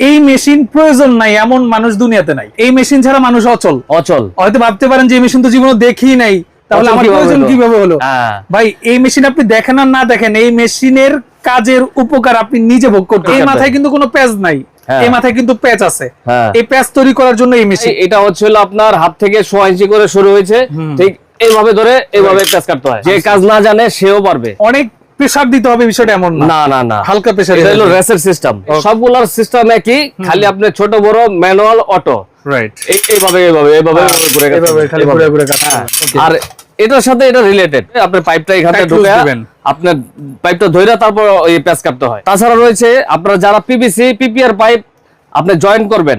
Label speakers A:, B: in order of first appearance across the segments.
A: এই মেশিন প্রয়োজন নাই এমন মানুষ দুনিয়াতে নাই। এই মেশিন ছাড়া মানুষ অচল।
B: অচল।
A: হয়তো ভাবতে পারেন যে এই মেশিন তো জীবনে দেখি নাই। তাহলে আমার প্রয়োজন কীভাবে হলো?
B: হ্যাঁ।
A: ভাই এই মেশিন আপনি দেখেন আর না দেখেন এই মেশিনের কাজের উপকার আপনি নিজে ভোগ করতে এই মাথায় কিন্তু কোনো প্যাচ নাই।
B: হ্যাঁ।
A: এই মাথায় কিন্তু প্যাচ আছে।
B: হ্যাঁ।
A: এই প্যাচ তৈরি করার জন্য এই মেশিন।
B: এটা হচ্ছে আপনার হাত থেকে সোয়া ইঞ্চি করে শুরু হয়েছে। ঠিক এইভাবে ধরে এইভাবে কাজ কাটতে হয়। যে কাজ না জানে সেও পারবে।
A: অনেক প্রেসার দিতে হবে বিষয়টা এমন না।
B: না না
A: হালকা প্রেসার
B: এটা হলো রেসের সিস্টেম সবগুলোর সিস্টেম একই খালি আপনি ছোট বড় ম্যানুয়াল অটো
A: রাইট
B: এইভাবে এইভাবে এইভাবে
A: হ্যাঁ,
B: ঘুরে
A: এইভাবে খালি ঘুরে ঘুরে
B: হ্যাঁ। আর এটার সাথে এটা রিলেটেড আপনি পাইপটা এখানে ঢুকে
A: দিবেন।
B: আপনার পাইপটা ধরে তারপর ওই প্যাচ কাটতে হয়। তাছাড়া রয়েছে আপনারা যারা পিপিসি পিপিআর পাইপ আপনি জয়েন করবেন।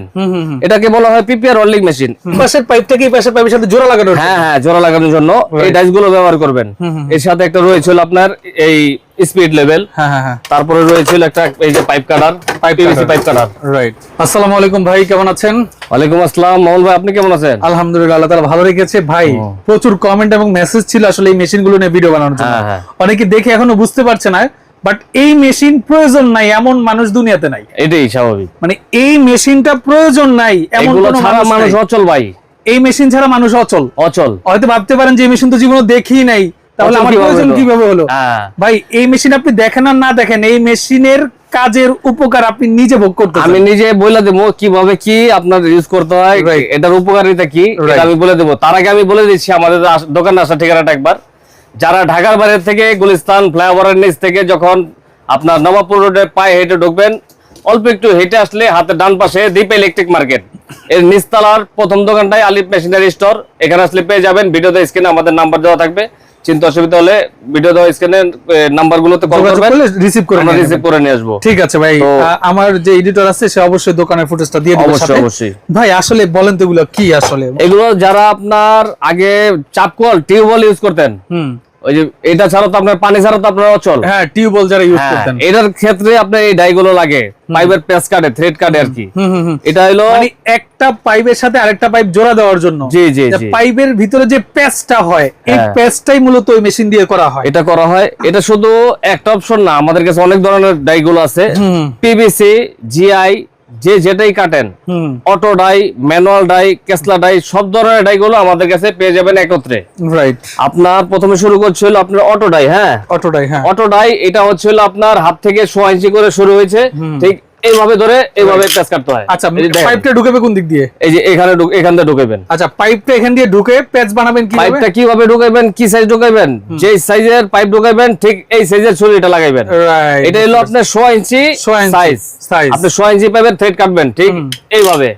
B: এটাকে বলা হয় পিপিআর রোলিং মেশিন
A: পাশের পাইপ থেকে পাশের পাইপের সাথে জোড়া লাগানো
B: হ্যাঁ হ্যাঁ জোড়া লাগানোর জন্য। এই ডাইসগুলো ব্যবহার করবেন। এর সাথে একটা রয়েছিল আপনার এই স্পিড লেভেল
A: হ্যাঁ হ্যাঁ হ্যাঁ।
B: তারপরে রয়েছিল একটা এই যে pipe cutter
A: Pipe
B: PVC pipe cutter
A: right আসসালামু আলাইকুম ভাই কেমন আছেন?
B: ওয়ালাইকুম আসসালাম। মোহন ভাই আপনি কেমন আছেন?
A: আলহামদুলিল্লাহ আল্লাহ তাআলা ভালো রেখেছে। ভাই প্রচুর কমেন্ট এবং মেসেজ ছিল আসলে এই মেশিনগুলো নিয়ে ভিডিও বানানোর জন্য।
B: হ্যাঁ, হ্যাঁ।
A: অনেকে দেখে এখনও বুঝতে পারছে না বাট এই মেশিন প্রয়োজন নাই এমন মানুষ দুনিয়াতে নাই।
B: এটাই স্বাভাবিক।
A: মানে এই মেশিনটা প্রয়োজন নাই এমন
B: ছাড়া
A: মানুষ
B: অচল ভাই।
A: এই মেশিন ছাড়া মানুষ অচল।
B: অচল।
A: হয়তো ভাবতে পারেন যে মেশিন তো জীবনে দেখি নাই। তাহলে আমার প্রয়োজন কীভাবে হলো?
B: হ্যাঁ।
A: ভাই এই মেশিন আপনি দেখেন আর না দেখেন এই মেশিনের কাজের উপকার আপনি নিজে ভোগ করতে
B: আমি নিজে বলে দেবো কীভাবে কি আপনার ইউজ করতে হয়. এটার উপকারিতা কি আমি বলে দেবো। তার আগে আমি বলে দিচ্ছি আমাদের দোকানে আসার ঠিকানাটা একবার। যারা ঢাকার বাইরে থেকে গুলিস্তান ফ্লাইওভারের নিচ থেকে যখন আপনার নবাবপুর রোডে পায়ে হেঁটে ঢুকবেন, অল্প একটু হেঁটে আসলে হাতের ডান পাশে দ্বীপ ইলেকট্রিক মার্কেট। এর নিচতলার প্রথম দোকানটাই আলিফ মেশিনারি স্টোর। এখানে আসলে পেয়ে যাবেন, ভিডিওতে স্ক্রিনে আমাদের নাম্বার দেওয়া থাকবে। চিন্তা অসুবিধা হলে ভিডিও দেওয়া স্ক্রিনের নাম্বার গুলোতে কল করবেন।
A: রিসিভ করে
B: আমরা রিসিভ করে নিয়ে আসব।
A: ঠিক আছে ভাই আমার যে এডিটর আছে সে অবশ্যই দোকানের ফুটেজটা দিয়ে দিবে
B: অবশ্যই, অবশ্যই।
A: ভাই আসলে বলেন তো এগুলো কি আসলে?
B: এগুলো যারা আপনার আগে চাপকল টিউবওয়েল ইউজ করতেন
A: হুম।
B: ওই যে এটা ছাড়া তো আপনার পানি ছাড়া তো আপনার অচল
A: হ্যাঁ টিউবওয়েল যারা ইউজ
B: হ্যাঁ,
A: করতেন
B: এটার ক্ষেত্রে আপনার এই ডাইগুলো লাগে পাইপের পেস কাটে থ্রেড কাটে আর কি। এটা হলো
A: মানে একটা পাইপের সাথে আরেকটা পাইপ জোড়া দেওয়ার জন্য
B: জি, জি।
A: পাইপের ভিতরে যে প্যাচটা হয় এই। প্যাচটাই মূলত ওই মেশিন দিয়ে করা হয়
B: এটা করা হয় এটা শুধু একটা অপশন না আমাদের কাছে অনেক ধরনের ডাইগুলো আছে। পিভিসি জিআই যে যেটাই কাটেন অটো ডাই ম্যানুয়াল ডাই কেসলা ডাই সব ধরনের ডাই গুলো আমাদের কাছে পেয়ে যাবেন একত্রে।
A: রাইট
B: আপনার প্রথমে শুরু করছিল আপনার অটো ডাই হ্যাঁ?
A: অটো ডাই হ্যাঁ।
B: অটো ডাই এটা হচ্ছিল আপনার হাত থেকে সোয়া ইঞ্চি করে শুরু হয়েছে। ঠিক এইভাবে ধরে এইভাবে কাটতে হয়।
A: আচ্ছা পাইপটা ঢুকাবে কোন দিক দিয়ে?
B: এই যে এখানে এখান দিয়ে ঢুকাবেন
A: আচ্ছা পাইপটা এখান দিয়ে ঢুকে প্যাচ বানাবেন কি
B: পাইপটা কীভাবে কি সাইজ যে সাইজের পাইপ ঠিক এই সাইজের ছুরিটা লাগাইবেন। এটা হলো আপনার সোয়া ইঞ্চি
A: সোয়া
B: সাইজ আপনি সোয়া ইঞ্চি পাইপের থ্রেড কাটবেন ঠিক এইভাবে।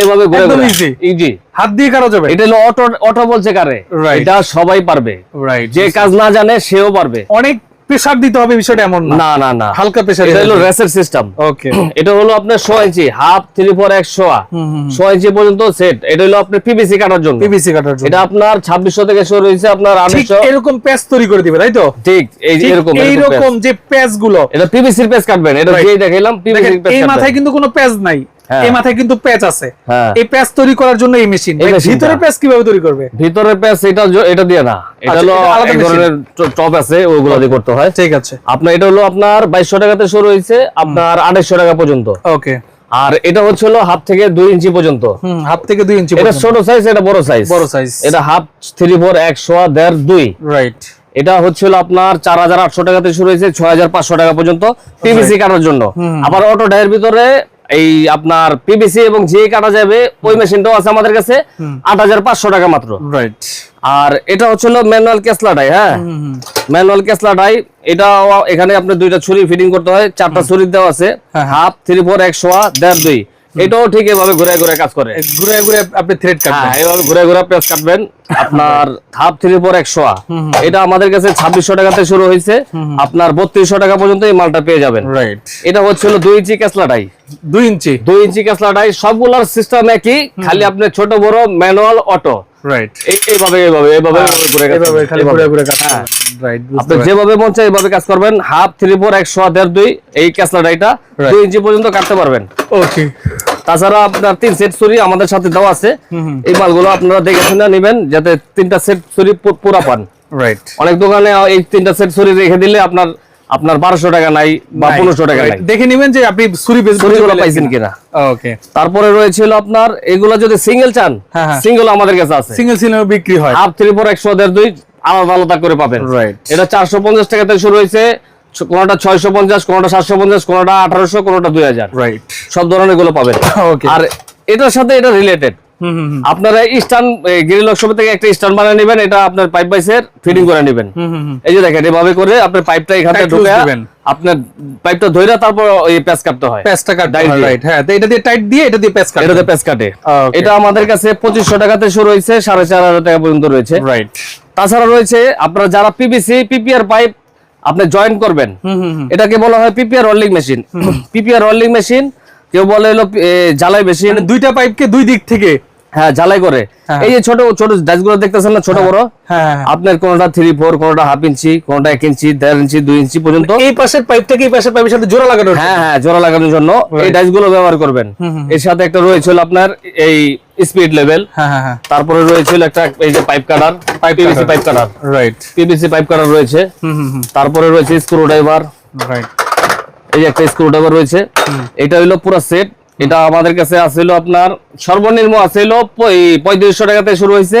B: এইভাবে ঘুরে ঘুরে। ইজি
A: হাত দিয়ে কারও যাবে।
B: এটা হলো অটো অটো বলছে কারে. এটা সবাই পারবে।
A: রাইট
B: যে কাজ না জানে সেও পারবে।
A: অনেক প্রেসার দিতে হবে বিষয়টা এমন না।
B: না না
A: হালকা প্রেসার
B: এটা হলো রেসের সিস্টেম
A: ওকে
B: এটা হলো আপনার সোয়া ইঞ্চি হাফ থ্রি ফোর এক সোয়া সোয়া ইঞ্চি পর্যন্ত সেট এটা হলো আপনার পিভিসি কাটার জন্য।
A: পিভিসি কাটার জন্য।
B: এটা আপনার ছাব্বিশশো থেকে শুরু হয়েছে আপনার
A: ঠিক
B: আড়াইশো।
A: এরকম প্যাচ তৈরি করে দিবে তাই তো?
B: ঠিক এই এরকম
A: এইরকম যে প্যাচগুলো।
B: এটা পিভিসির পেজ কাটবেন এটা. যেই দেখাইলাম
A: দেখেন,
B: পিভিসির পেজ
A: এই মাথায় কিন্তু কোনো প্যাচ নাই। এই মাথায় কিন্তু প্যাচ আছে।
B: হ্যাঁ।
A: এই প্যাচ তৈরি করার জন্য এই মেশিন ভিতরে প্যাচ কীভাবে তৈরি করবে?
B: ভিতরের পেজ এটা এটা দিয়ে না। এটা
A: আচ্ছা,
B: হলো এক ধরনের টপ আছে ওইগুলো দিয়ে করতে হয়।
A: ঠিক আছে।
B: আপনার এটা হলো আপনার বাইশশো টাকাতে শুরু হয়েছে আপনার আড়াইশো টাকা পর্যন্ত।
A: ওকে।
B: আর এটা হচ্ছে হলো হাত থেকে দুই ইঞ্চি পর্যন্ত।
A: হুম হাফ থেকে দুই ইঞ্চি
B: এটা ছোট সাইজ এটা বড় সাইজ
A: বড় size।
B: এটা হাফ থ্রি ফোর একশো দেড় দুই।
A: রাইট
B: এটা হচ্ছিল আপনার চার হাজার আটশো টাকাতে শুরু হয়েছে ছয় হাজার পাঁচশো টাকা পর্যন্ত। পিভিসি কাটার জন্য। আবার অটো ডায়ের ভিতরে এই আপনার পিবিসি এবং যে কাটা যাবে ওই মেশিনটাও আছে আমাদের কাছে আট হাজার পাঁচশো টাকা মাত্র।
A: রাইট
B: আর এটা হচ্ছে ম্যানুয়াল কেসলাটাই হ্যাঁ? ম্যানুয়াল কেসলাটাই এটা এখানে আপনার দুইটা ছুরি ফিটিং করতে হয় চারটা ছুরি দেওয়া আছে। হাফ থ্রি ফোর একশো দেড় দুই। এটাও ঠিক এভাবে ঘুরে ঘুরে কাজ করে।
A: ঘুরে ঘুরে আপনি থ্রেড কাটবেন
B: হ্যাঁ
A: কাটবেন।
B: এভাবে ঘুরে ঘুরে পেঁয়াজ কাটবেন। আপনার হাফ থ্রি পর একশো এটা আমাদের কাছে ছাব্বিশশো টাকাতে শুরু হয়েছে। আপনার বত্রিশশো টাকা পর্যন্ত এই মালটা পেয়ে যাবেন।
A: রাইট
B: এটা হচ্ছিল দুই ইঞ্চি ক্যাসলাটাই
A: দুই ইঞ্চি
B: দুই ইঞ্চি ক্যাসলাটাই সবগুলোর সিস্টেম একই খালি আপনি ছোট বড় ম্যানুয়াল অটো
A: রাইট
B: এইভাবে এইভাবে এইভাবে এইভাবে ঘুরে কাজ
A: এভাবে
B: করবেন,
A: খালি ঘুরে ঘুরে কাজ। রাইট
B: আপনি যেভাবে মন চায় এইভাবে কাজ করবেন। হাফ থ্রি ফোর একশো দেড় দুই এই ক্যাসলা ডাইটা দুই ইঞ্চি পর্যন্ত কাটতে পারবেন।
A: ওকে
B: তাছাড়া আপনার তিন সেট ছুরি আমাদের সাথে দেওয়া আছে। এই মালগুলো আপনারা দেখে শুনে নেবেন যাতে তিনটা সেট ছুরি পুরা পান।
A: রাইট
B: অনেক দোকানে এই তিনটা সেট ছুরি রেখে দিলে আপনার আপনার বারোশো টাকা নাই বা পনেরোশো টাকা নাই।
A: দেখে নিবেন যে আপনি
B: ছুরিগুলো পাইছেন কিনা।
A: ওকে
B: তারপরে রয়েছিল আপনার এগুলো যদি সিঙ্গেল চান
A: হ্যাঁ, হ্যাঁ।
B: সিঙ্গেল আমাদের কাছে আছে।
A: সিঙ্গেল সিলিন্ডার বিক্রি হয়।
B: আপ থ্রি ফোর একশো দেড় দুই আলাদা আলাদা করে পাবেন. এটা চারশো পঞ্চাশ টাকা থেকে শুরু হয়েছে কোনোটা ছয়শো পঞ্চাশ কোনোটা সাতশো পঞ্চাশ কোনোটা আঠারোশো কোনোটা দুই হাজার।
A: রাইট
B: সব ধরনেরগুলো পাবেন. আর এটার সাথে এটা রিলেটেড। আপনারা স্টান গিরিল ওয়ার্কশপে থেকে একটা স্টান বানিয়ে নেবেন এটা আপনার পাইপ বাইসের ফিটিং করে নেবেন। এই যে দেখেন এভাবে করে আপনার পাইপটা এখানে
A: Tight
B: ঢুকে। আপনার পাইপটা ধরে তারপর এই প্যাচ কাটতে হয়।
A: প্যাচটা কাটতে
B: Direct
A: রাইট হ্যাঁ তো এটা দিয়ে টাইট দিয়ে এটা দিয়ে প্যাচ কাটতে
B: এটাতে প্যাচ কাটে। এটা আমাদের কাছে পঁচিশশো টাকাতে শুরু চার হাজার টাকা পর্যন্ত রয়েছে।
A: রাইট
B: তাছাড়া রয়েছে আপনারা যারা পিপিসি পিপিআর পাইপ আপনি জয়েন করবেন। এটাকে বলা হয় PPR rolling machine PPR rolling machine কেউ বলে হলো এ, ঝালাই মেশিন
A: মানে দুইটা পাইপকে দুই দিক থেকে
B: হ্যাঁ ঝালাই করে।
A: হ্যাঁ।
B: এই যে ছোট ছোট ডাইসগুলো দেখতেছেন না? ছোট বড়?
A: হ্যাঁ হ্যাঁ, হ্যাঁ
B: আপনার কোনটা থ্রি ফোর কোনটা হাফ ইঞ্চি কোনটা এক ইঞ্চি দেড় ইঞ্চি দুই ইঞ্চি পর্যন্ত।
A: এই পাশের পাইপটাকে এই পাশের পাইপের সাথে জোড়া লাগানো
B: হ্যাঁ হ্যাঁ জোড়া লাগানোর জন্য। এই ব্যবহার করবেন। এর সাথে একটা রয়েছিল আপনার এই স্পিড লেভেল তারপরে রয়েছিল একটা এই যে pipe cutter PVC. Pipe cutter
A: right
B: PVC pipe cutter রয়েছে।
A: হুম হুম হুম।
B: তারপরে রয়েছে স্ক্রু ড্রাইভার
A: রাইট
B: এই যে একটা স্ক্রু ড্রাইভার রয়েছে এটা হলো পুরো সেট এটা আমাদের কাছে আছিল আপনার সর্বনিম্ন আছিল পঁয়ত্রিশশো টাকা থেকে শুরু হয়েছে।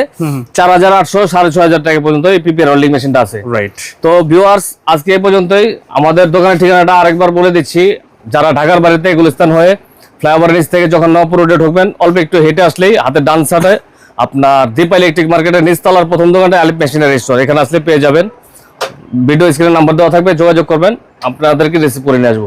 B: চার হাজার আটশো সাড়ে ছয় হাজার টাকা পর্যন্ত এই পিপিআর হোল্ডিং মেশিনটা আছে।
A: রাইট
B: তো ভিউয়ার্স আজকে এই পর্যন্তই। আমাদের দোকানের ঠিকানাটা আরেকবার বলে দিচ্ছি। যারা ঢাকার বাড়িতে গুলিস্তান হয়ে ফ্লাইওভার নিচ থেকে যখন নবপুর রোডে ঢুকবেন অল্প একটু হেঁটে আসলেই হাতে ডান সাইডে আপনার দীপা ইলেকট্রিক মার্কেটের নিচতলার প্রথম দোকানটা আলিপ মেশিনারি স্টোর এখানে আসলে পেয়ে যাবেন। ভিডিও স্ক্রিনে নাম্বার দেওয়া থাকবে যোগাযোগ করবেন। আপনাদেরকে রিসিভ করে নিয়ে আসব।